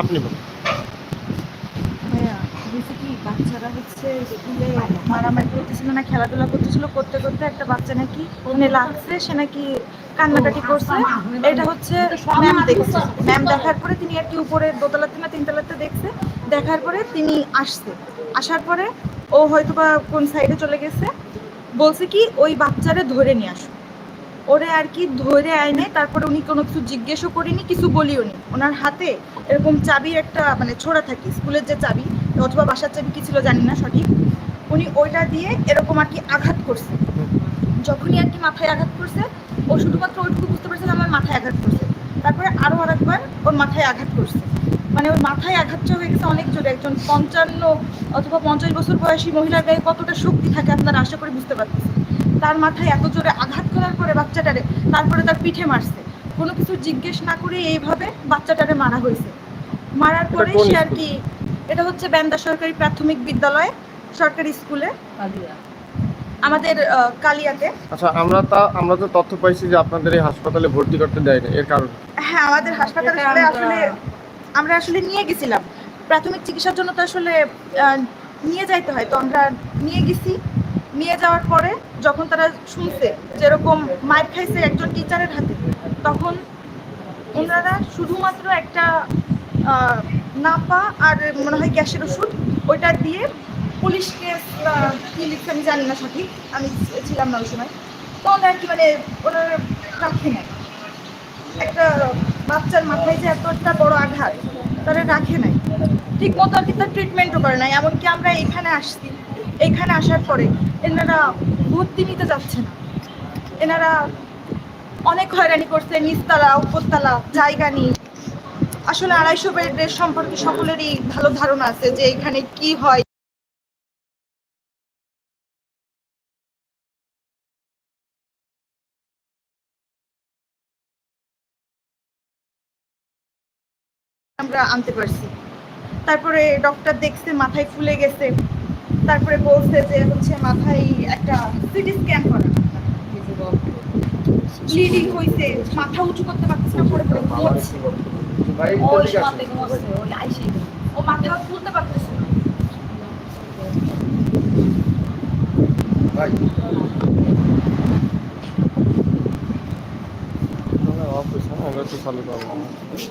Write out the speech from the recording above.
আপনি বলুন। ভাইয়া হয়েছে কি বাচ্চারা হচ্ছে স্কুলে মারামারি করতেছিল না খেলাধুলা করতেছিল করতে করতে একটা বাচ্চা নাকি মানে লাগছে সে নাকি কান্নাকাটি করছে। এটা হচ্ছে ম্যাম দেখছে। ম্যাম দেখার পরে তিনি আর কি উপরে দোতলাতে না তিনতলাতে দেখছে। দেখার পরে তিনি আসছে। আসার পরে ও হয়তো বা কোন সাইডে চলে গেছে। বলছে কি ওই বাচ্চারে ধরে নিয়ে আসো। ওরে আর কি ধরে আইনে তারপরে উনি কোনো কিছু জিজ্ঞেসও করিনি, কিছু বলিও নি। ওনার হাতে এরকম চাবির একটা মানে ছোড়া থাকে, স্কুলের যে চাবি, অথবা বাসার চাবি কি ছিল জানি না সঠিক, উনি ওইটা দিয়ে এরকম আর কি আঘাত করছে। যখনই আর কি মাথায় আঘাত করছে, ও শুধুমাত্র ওইটুকু বুঝতে পারছে আমার মাথায় আঘাত করছে। তারপরে আরও আরেকবার ওর মাথায় আঘাত করছে। মানে ওর মাথায় আঘাতটা হয়ে গেছে অনেক জোরে। একজন পঞ্চান্ন অথবা পঞ্চাশ বছর বয়সী মহিলার গায়ে কতটা শক্তি থাকে আপনারা আশা করে বুঝতে পারতেছেন। তার মাথায় এত জোরে আঘাত করার পরে বাচ্চাটারে তারপরে তার পিঠে মারছে। কোনো কিছু জিজ্ঞেস না করে এইভাবে বাচ্চাটারে মারা হয়েছে। মারার পরে সে আর কি এটা হচ্ছে ব্যান্দা সরকারি প্রাথমিক বিদ্যালয় সরকারি স্কুলে। আমাদের কালিয়াতে। আচ্ছা আমরা তা আমরা তো তথ্য পাইছি যে আপনাদের এই হাসপাতালে ভর্তি করতে দেয় না এর কারণ? হ্যাঁ আমাদের হাসপাতালে আসলে আমরা- আসলে আমরা আসলে নিয়ে গেছিলাম। প্রাথমিক চিকিৎসার জন্য তো আসলে আহ, নিয়ে যাইতে হয়। তো আমরা নিয়ে গেছি। নিয়ে যাওয়ার পরে যখন তারা শুনছে যেরকম মার খাইছে একজন টিচারের হাতে, তখন ওনারা শুধুমাত্র একটা নাপা আর মনে হয় গ্যাসের ওষুধ, ওইটা দিয়ে পুলিশকে কি লিখছে আমি জানি না সঠিক, আমি ছিলাম না ওই সময়। তো ওনারা কি মানে ওনারা রাখে নাই একটা বাচ্চার মাথায় যে এত একটা বড় আঘাত, তারা রাখে নাই ঠিক মতো আর কি তার ট্রিটমেন্টও করে নাই, এমনকি আমরা এখানে আসছি এখানে আসার পরে এনারা ভর্তি নিতে যাচ্ছে না। এনারা অনেক হয়রানি করছে, নিচতলা, উপরতলা, জায়গা নিয়ে আসলে আড়াইশো বেডের সম্পর্কে সকলেরই ভালো ধারণা আছে যে এখানে কি হয়। আমরা আনতে পারছি। তারপরে ডক্টর দেখছে, মাথায় ফুলে গেছে। তারপরে বলছে যে হচ্ছে মাথায় একটা সিটি স্ক্যান করা। ব্লিডিং হইছে, মাথা উঁচু করতে পারতেছে না, পড়ে পড়ে ঘুমোচ্ছে ও মাথা তুলতে পারতেছে না। আমরা তো চালু করব